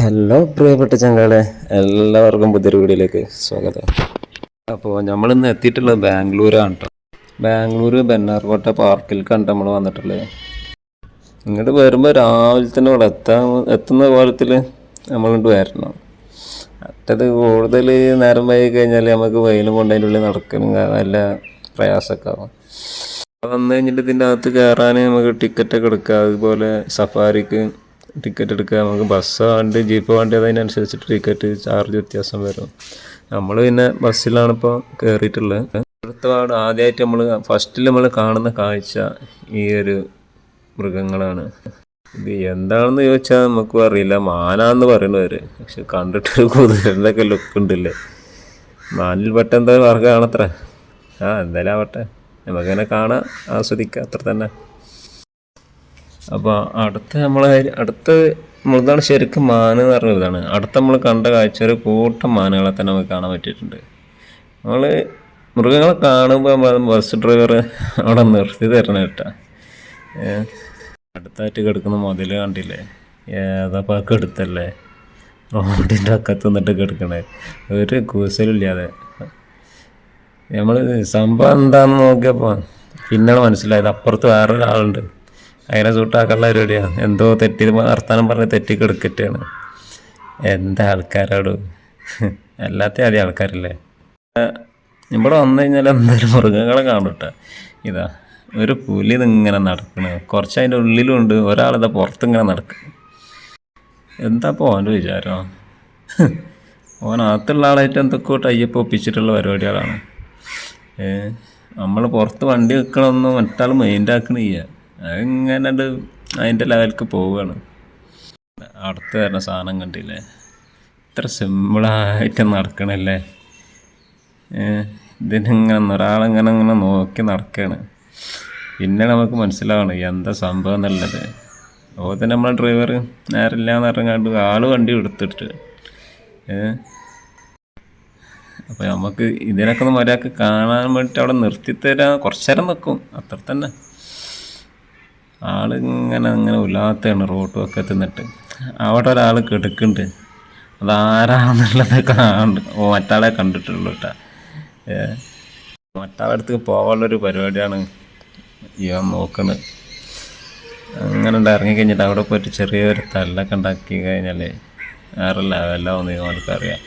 Hello പ്രിയപ്പെട്ട ചങ്കാളെ. എല്ലാവർക്കും പുതിയൊരു വീഡിയോയിലേക്ക് സ്വാഗതം. അപ്പോൾ നമ്മളിന്ന് എത്തിയിട്ടുള്ളത് ബാംഗ്ലൂരാണ് കേട്ടോ ബാംഗ്ലൂർ ബെന്നാർകോട്ട പാർക്കിൽ കണ്ട് നമ്മൾ വന്നിട്ടുള്ളത് ഇങ്ങോട്ട് വരുമ്പോൾ രാവിലെ തന്നെ ഇവിടെ എത്താൻ എത്തുന്ന കോലത്തിൽ നമ്മളിങ്ങോട്ട് വരണം. മറ്റത് കൂടുതൽ നേരം വൈകി കഴിഞ്ഞാൽ നമുക്ക് വെയിലും കൊണ്ടതിന്റെ ഉള്ളിൽ നടക്കണം നല്ല പ്രയാസമൊക്കെ ആവും. വന്നു കഴിഞ്ഞിട്ട് ഇതിന്റെ അകത്ത് കയറാൻ നമുക്ക് ടിക്കറ്റൊക്കെ എടുക്കാം. അതുപോലെ സഫാരിക്ക് ടിക്കറ്റ് എടുക്കുക നമുക്ക് ബസ് വണ്ടി ജീപ്പ് വണ്ടി അതിനനുസരിച്ചിട്ട് ടിക്കറ്റ് ചാർജ് വ്യത്യാസം വരും. നമ്മൾ പിന്നെ ബസ്സിലാണ് ഇപ്പോൾ കയറിയിട്ടുള്ളത് അടുത്ത പാട് ആദ്യമായിട്ട് നമ്മൾ ഫസ്റ്റിൽ നമ്മൾ കാണുന്ന കാഴ്ച ഈ ഒരു മൃഗങ്ങളാണ്. ഇത് എന്താണെന്ന് ചോദിച്ചാൽ നമുക്ക് അറിയില്ല. മാനാന്ന് പറയുന്നവര് പക്ഷെ കണ്ടിട്ട് ഒക്കെ ലുക്ക് ഉണ്ടല്ലേ. മാനിൽ പെട്ട എന്താ വർഗമാണത്ര ആ എന്തായാലും ആവട്ടെ. നമുക്കങ്ങനെ കാണാം ആസ്വദിക്കാം. അത്ര തന്നെ. അപ്പോൾ അടുത്ത നമ്മൾ അടുത്ത നമ്മളിതാണ് ശരിക്കും മാൻ എന്ന് പറഞ്ഞ ഇതാണ് അടുത്ത നമ്മൾ കണ്ട കാഴ്ച ഒരു കൂട്ടം മാനുകളെ തന്നെ നമുക്ക് കാണാൻ പറ്റിയിട്ടുണ്ട്. നമ്മൾ മൃഗങ്ങളെ കാണുമ്പോൾ ബസ് ഡ്രൈവർ അവിടെ നിർത്തി തരണം കേട്ടാ. അടുത്തായിട്ട് കിടക്കുന്ന മുതൽ കണ്ടില്ലേ? ഏതാ പാക്ക് എടുത്തല്ലേ റോഡിന്റെ അക്കത്ത് നിന്നിട്ട് കിടക്കണേ. ഒരു കൂസലില്ലാതെ നമ്മൾ സംഭവം എന്താണെന്ന് നോക്കിയപ്പോൾ പിന്നാണ് മനസ്സിലായത്. അപ്പുറത്ത് വേറൊരാളുണ്ട്. അതിനെ സൂട്ടാക്കാനുള്ള പരിപാടിയാണ് എന്തോ തെറ്റി വർത്താനം പറഞ്ഞ് തെറ്റി കിടക്കറ്റാണ് എന്താ ആൾക്കാരോട്? അല്ലാത്ത ആദ്യം ആൾക്കാരല്ലേ? ഇവിടെ വന്നു കഴിഞ്ഞാൽ എന്തായാലും മൃഗങ്ങളെ കാണട്ടെ. ഇതാ ഒരു പുലി ഇതിങ്ങനെ നടക്കണ്. കുറച്ച് അതിന്റെ ഉള്ളിലുണ്ട്. ഒരാളിതാ പുറത്തിങ്ങനെ നടക്കും. എന്താ ഇപ്പോൾ ഓന്റെ വിചാരം? ഓനകത്തുള്ള ആളായിട്ട് എന്തൊക്കെയോ ടൈപ്പ് ഒപ്പിച്ചിട്ടുള്ള പരിപാടികളാണ്. നമ്മൾ പുറത്ത് വണ്ടി വെക്കണമെന്ന് മറ്റാൾ മൈൻഡ് അങ്ങനെ അതിന്റെ ലെവലിക്ക് പോവുകയാണ് അടുത്ത് വരുന്ന സാധനം കണ്ടില്ലേ? ഇത്ര സിമ്പിളായിട്ട് നടക്കണല്ലേ? ഇതിനിങ്ങനെ ഒരാളിങ്ങനെ ഇങ്ങനെ നോക്കി നടക്കുകയാണ് പിന്നെ നമുക്ക് മനസ്സിലാവണം എന്താ സംഭവം എന്നുള്ളത്. അപ്പോൾ തന്നെ നമ്മളെ ഡ്രൈവർ നേരമില്ല എന്ന് പറഞ്ഞാണ്ട് ആൾ വണ്ടി എടുത്തിട്ട്. അപ്പോൾ നമുക്ക് ഇതിനൊക്കെ ഒന്ന് മര്യാദയ്ക്ക് കാണാൻ വേണ്ടിയിട്ട് അവിടെ നിർത്തിത്തരാൻ കുറച്ച് നേരം നിൽക്കും അത്ര തന്നെ ആളിങ്ങനെ അങ്ങനെ ഇല്ലാത്തതാണ് റോട്ട് ഒക്കെ തിന്നിട്ട്. അവിടെ ഒരാൾ കിടക്കുന്നുണ്ട്. അതാരാന്നുള്ളത് കാണുന്നുണ്ട് മറ്റാളെ കണ്ടിട്ടുള്ളൂ കേട്ടാ മറ്റാളടുത്ത് പോകാനുള്ളൊരു പരിപാടിയാണ് ഇവൻ നോക്കുന്നത് അങ്ങനെ ഉണ്ട് ഇറങ്ങിക്കഴിഞ്ഞിട്ട് അവിടെ പോയിട്ട് ചെറിയൊരു തല്ലൊക്കെ ഉണ്ടാക്കി കഴിഞ്ഞാൽ വേറെ ഒന്ന് ഇവർക്കറിയാം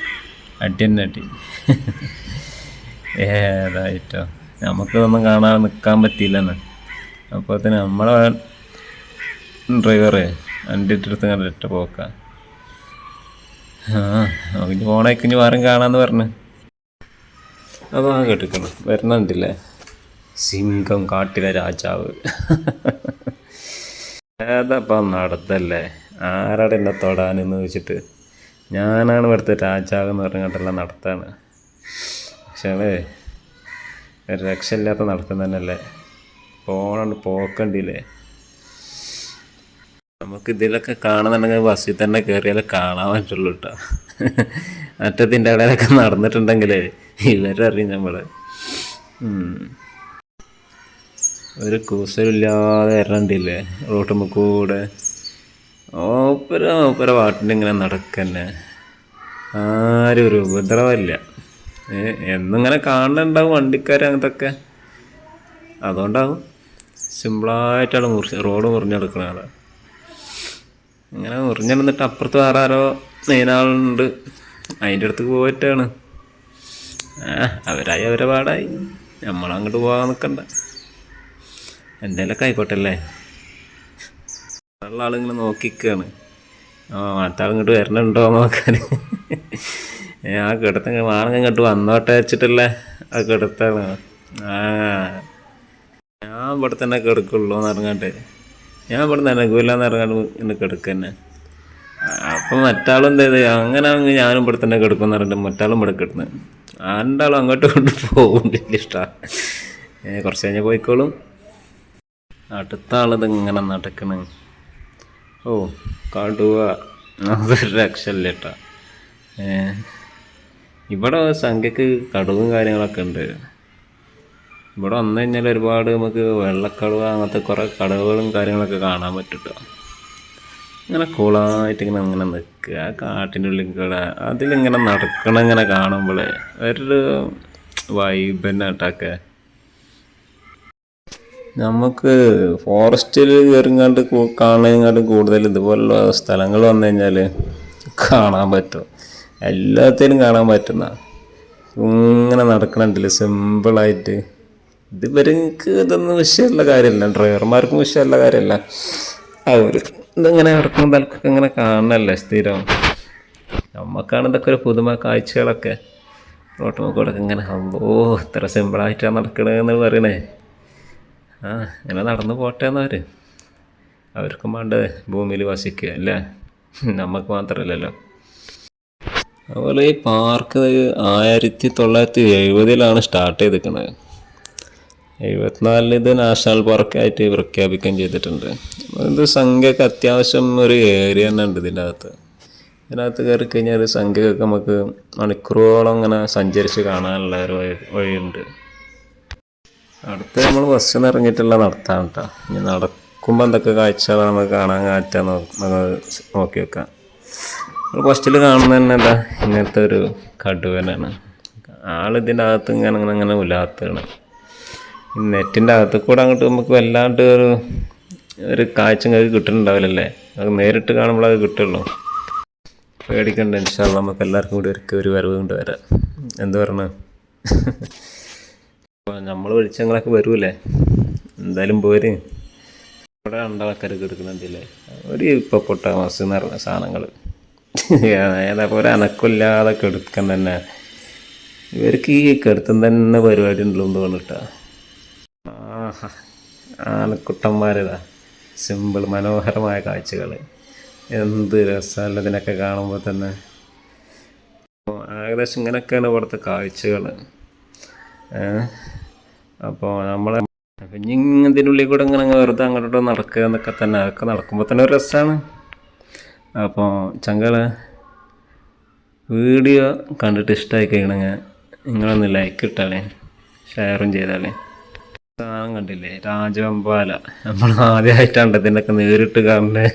അടി തന്നെ അടി. ഏതായിട്ടോ? നമുക്കിതൊന്നും കാണാതെ നിൽക്കാൻ പറ്റിയില്ലെന്ന്. അപ്പോൾ തന്നെ നമ്മളെ ഡ്രൈവറെ ഇട്ടെടുത്ത് ഇങ്ങനെ ഒറ്റ പോക്ക. ആ നമുക്ക് ഫോണേക്ക് ഇനി കാണാമെന്ന് പറഞ്ഞു. പറഞ്ഞു ആ കേട്ടിക്കണം വരണുണ്ടല്ലേ സിംഹം കാട്ടിലെ രാജാവ്. ഏതപ്പം നടത്തല്ലേ? ആരാടെ എന്നെ തൊടാനെന്ന് വെച്ചിട്ട് ഞാനാണ് ഇവിടുത്തെ രാജാവ് എന്ന് പറഞ്ഞിട്ടെല്ലാം നടത്താണ്. പക്ഷേ ഒരു രക്ഷയില്ലാത്ത നടത്തം തന്നെയല്ലേ? പോണണ്ട് പോക്കണ്ടില്ലേ? നമുക്ക് ഇതിലൊക്കെ കാണുന്നുണ്ടെങ്കിൽ ബസ്സിൽ തന്നെ കയറിയാലേ കാണാൻ പറ്റുള്ളൂ കേട്ടോ. മറ്റത്തിന്റെ ഇടയിലൊക്കെ നടന്നിട്ടുണ്ടെങ്കിലേ ഇവരറിയും നമ്മൾ ഒരു കൂസലില്ലാതെ ഇറണ്ടില്ലേ റോട്ട് കൂടെ? ഓപ്പര ഓപ്പര ഇങ്ങനെ നടക്കന്നെ. ആരും ഒരു ഉപദ്രവമില്ല. എന്നിങ്ങനെ കാണുന്നുണ്ടാവും വണ്ടിക്കാർ അങ്ങനത്തൊക്കെ. അതുകൊണ്ടാവും. സിമ്പിളായിട്ടാണ് മുറിച്ച് റോഡ് മുറിഞ്ഞെടുക്കുന്ന ഇങ്ങനെ മുറിഞ്ഞെടുന്നിട്ട് അപ്പുറത്ത് വേറെ ആരോ മെയിനാളുണ്ട് അതിന്റെ അടുത്ത് പോയിട്ടാണ്. ആ അവരായി അവരെ പാടായി. നമ്മളങ്ങോട്ട് പോകാൻ നിൽക്കണ്ട എന്തേലൊക്കെ ആയിക്കോട്ടെ അല്ലേ ഉള്ള ആളിങ്ങനെ നോക്കിക്കാണ്. ആ മറ്റാൾ ഇങ്ങോട്ട് വരണുണ്ടോ നോക്കാൻ? ആ കിടത്തങ്ങ് മാറങ്ങ് ഇങ്ങോട്ട് വന്നോട്ടെ വെച്ചിട്ടല്ലേ? ആ കിടത്താണ് ആ ഞാൻ ഇവിടെ തന്നെ കിടക്കുള്ളൂ എന്ന് ഇറങ്ങട്ടെ ഞാൻ ഇവിടെ നിന്ന് എന്ന് ഇറങ്ങാണ്ട് ഇങ്ങനെ കിടക്കന്നെ. അപ്പം മറ്റാളും എന്താ അങ്ങനെ അങ്ങ് ഞാനും ഇവിടെ തന്നെ കിടക്കും എന്ന് പറഞ്ഞിട്ട് മറ്റാളും ഇവിടെ കിടന്ന്. രണ്ടാളും അങ്ങോട്ടും കൊണ്ട് പോകുന്നില്ല ഇഷ്ടമാണ് ഇഷ്ടമാണ് കുറച്ച് കഴിഞ്ഞ് പോയിക്കോളും. അടുത്ത ആളിത് ഇങ്ങനെ നടക്കണ്. ഓ കടുവ. അതൊരു രക്ഷയില്ല കേട്ടാ. ഇവിടെ സംഖ്യക്ക് കടുവും കാര്യങ്ങളൊക്കെ ഉണ്ട്. ഇവിടെ വന്നു കഴിഞ്ഞാൽ ഒരുപാട് നമുക്ക് വെള്ളക്കടുവ അങ്ങനത്തെ കുറേ കടവുകളും കാര്യങ്ങളൊക്കെ കാണാൻ പറ്റും ട്ടോ ഇങ്ങനെ കൂളായിട്ട് ഇങ്ങനെ അങ്ങനെ നിൽക്കുക. ആ കാട്ടിന്റെ ഉള്ളിൽ കൂടെ അതിലിങ്ങനെ നടക്കണം ഇങ്ങനെ കാണുമ്പോൾ ഒരു വൈബ് തന്നെ കേട്ടൊക്കെ നമുക്ക് ഫോറസ്റ്റിൽ കയറിങ്ങാണ്ട് കാണുന്നതിനെക്കാട്ടും കൂടുതൽ ഇതുപോലുള്ള സ്ഥലങ്ങൾ വന്നു കഴിഞ്ഞാൽ കാണാൻ പറ്റും. എല്ലാത്തിനും കാണാൻ പറ്റുന്ന. ഇങ്ങനെ നടക്കണുണ്ടല്ലേ സിമ്പിളായിട്ട് ഇത് ഇവർക്ക് ഇതൊന്നും വിഷയമുള്ള കാര്യമല്ല. ഡ്രൈവർമാർക്കും വിഷയമുള്ള കാര്യമല്ല. അവർ ഇതിങ്ങനെ ഇറക്കുന്ന തലക്കൊക്കെ ഇങ്ങനെ കാണണല്ലേ സ്ഥിരം. നമുക്കാണ് ഇതൊക്കെ ഒരു പുതുമ കാഴ്ചകളൊക്കെ. റോട്ട് കൂടെ ഇങ്ങനെ ഓ ഇത്ര സിമ്പിളായിട്ടാണ് നടക്കണതെന്ന് പറയണേ. ആ ഇങ്ങനെ നടന്നു പോട്ടെ എന്നവർ അവർക്കും വേണ്ട ഭൂമിയിൽ വസിക്കുക അല്ലേ? നമുക്ക് മാത്രമല്ലല്ലോ അതുപോലെ ഈ പാർക്ക് ആയിരത്തി തൊള്ളായിരത്തി എഴുപതിലാണ് സ്റ്റാർട്ട് ചെയ്തിരിക്കുന്നത് എഴുപത്തിനാലിൽ ഇത് നാഷണൽ പാർക്കായിട്ട് പ്രഖ്യാപിക്കുകയും ചെയ്തിട്ടുണ്ട്. ഇത് സംഖ്യക്ക് അത്യാവശ്യം ഒരു ഏരിയ തന്നെ ഉണ്ട് ഇതിന്റെ അകത്ത്. ഇതിനകത്ത് കയറി കഴിഞ്ഞാൽ ഒരു നമുക്ക് മണിക്കൂറുകളോളം ഇങ്ങനെ സഞ്ചരിച്ച് കാണാനുള്ള ഒരു വഴി വഴിയുണ്ട്. അടുത്ത് നമ്മൾ ബസ്സിൽ നിന്ന് ഇറങ്ങിയിട്ടുള്ള നടത്താണ് കേട്ടോ ഇനി നടക്കുമ്പോൾ എന്തൊക്കെ കാഴ്ചകളാണ് നമുക്ക് കാണാൻ കാറ്റാ നമുക്ക് നോക്കി വെക്കാം. നമ്മൾ ഫസ്റ്റിൽ കാണുന്നത് തന്നെ എന്താ? ഇങ്ങനത്തെ ഒരു കടുവനാണ്. ആളിതിന്റെ അകത്ത് ഇങ്ങനെ അങ്ങനെ അങ്ങനെ ഉലാത്താണ് നെറ്റിന്റെ അകത്ത് കൂടെ അങ്ങോട്ട് നമുക്ക് വല്ലാണ്ട് ഒരു ഒരു കാഴ്ച കയ്യിൽ കിട്ടുന്നുണ്ടാവില്ലല്ലേ? അത് നേരിട്ട് കാണുമ്പോൾ അത് കിട്ടുള്ളൂ. പേടിക്കണ്ട ഇൻഷാല്ല നമുക്ക് എല്ലാവർക്കും കൂടി ഒരിക്കൽ ഒരു വരവ് കൊണ്ട് വരാം. എന്ത് പറഞ്ഞു നമ്മൾ വെളിച്ചങ്ങളൊക്കെ വരുമല്ലേ എന്തായാലും പോര്. ഇവിടെ രണ്ടാൾക്കാരൊക്കെ എടുക്കുന്നുണ്ടല്ലേ ഒരു ഇപ്പം പൊട്ട മസ് എന്ന് പറഞ്ഞ സാധനങ്ങൾ ഏതാ ഒരു കെടുക്കാൻ തന്നെ. ഇവർക്ക് ഈ കെടുത്തം തന്നെ പരിപാടി ഉണ്ടല്ലോ എന്ന് തോന്നിട്ടാ ആനക്കുട്ടന്മാരിതാ സിമ്പിൾ മനോഹരമായ കാഴ്ചകൾ. എന്ത് രസമല്ല ഇതിനൊക്കെ കാണുമ്പോൾ തന്നെ. ഏകദേശം ഇങ്ങനെയൊക്കെയാണ് ഇവിടുത്തെ കാഴ്ചകൾ. അപ്പോൾ നമ്മളെ ഇതിനുള്ളിൽ കൂടെ ഇങ്ങനെ വെറുതെ അങ്ങോട്ടോ നടക്കുക എന്നൊക്കെ തന്നെ അതൊക്കെ നടക്കുമ്പോൾ തന്നെ ഒരു രസമാണ്. അപ്പോൾ ചങ്ങൾ വീഡിയോ കണ്ടിട്ട് ഇഷ്ടമായി കഴിയണമെങ്കിൽ നിങ്ങളൊന്ന് ലൈക്ക് ഇട്ടാലേ ഷെയറും ചെയ്താലേ. സാധനം കണ്ടില്ലേ? രാജവമ്പാല. നമ്മൾ ആദ്യമായിട്ടാണ് ഇതിനൊക്കെ നേരിട്ട് കാണുന്നത്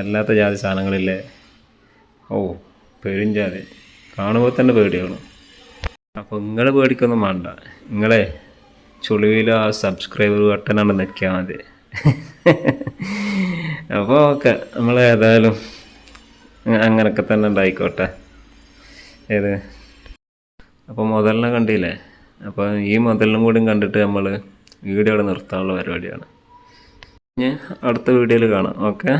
അല്ലാത്ത ജാതി സാധനങ്ങളില്ലേ? ഓ പെരുംജാതി കാണുമ്പോൾ തന്നെ പേടിയാണ്. അപ്പോൾ നിങ്ങൾ പേടിക്കൊന്നും വേണ്ട. നിങ്ങളെ ചുളിവിൽ ആ സബ്സ്ക്രൈബർ ബട്ടനാണ് നിൽക്കാൻ മതി. അപ്പോൾ ഓക്കെ നമ്മൾ ഏതായാലും അങ്ങനൊക്കെ തന്നെ ഉണ്ടായിക്കോട്ടെ. ഏത്? അപ്പോൾ മുതലിനെ കണ്ടില്ലേ? അപ്പോൾ ഈ മതിലിനും കൂടി കണ്ടിട്ട് നമ്മൾ വീഡിയോ നിർത്താനുള്ള പരിപാടിയാണ്. ഇനി അടുത്ത വീഡിയോയിൽ കാണാം. ഓക്കെ?